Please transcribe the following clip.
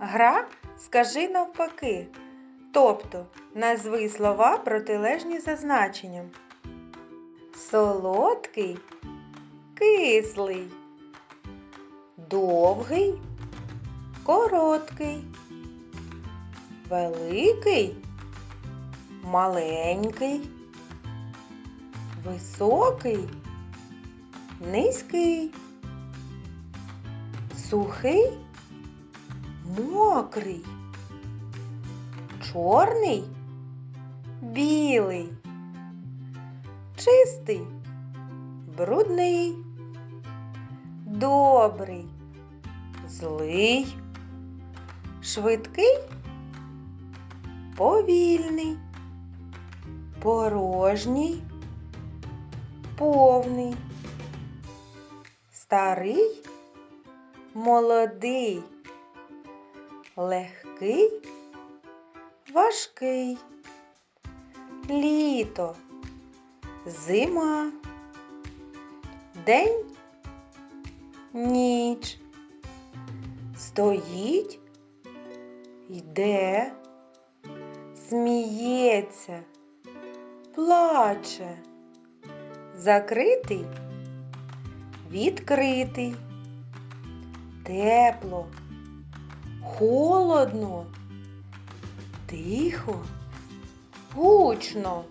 Гра скажи навпаки. Тобто назви слова протилежні за значенням. Солодкий, кислий, довгий, короткий, великий, маленький, високий, низький, сухий, мокрий, чорний, білий, чистий, брудний, добрий, злий, швидкий, повільний, порожній, повний, старий, молодий, легкий, важкий, літо, зима, день, ніч, стоїть, йде, сміється, плаче, закритий, відкритий, тепло, холодно, тихо, гучно,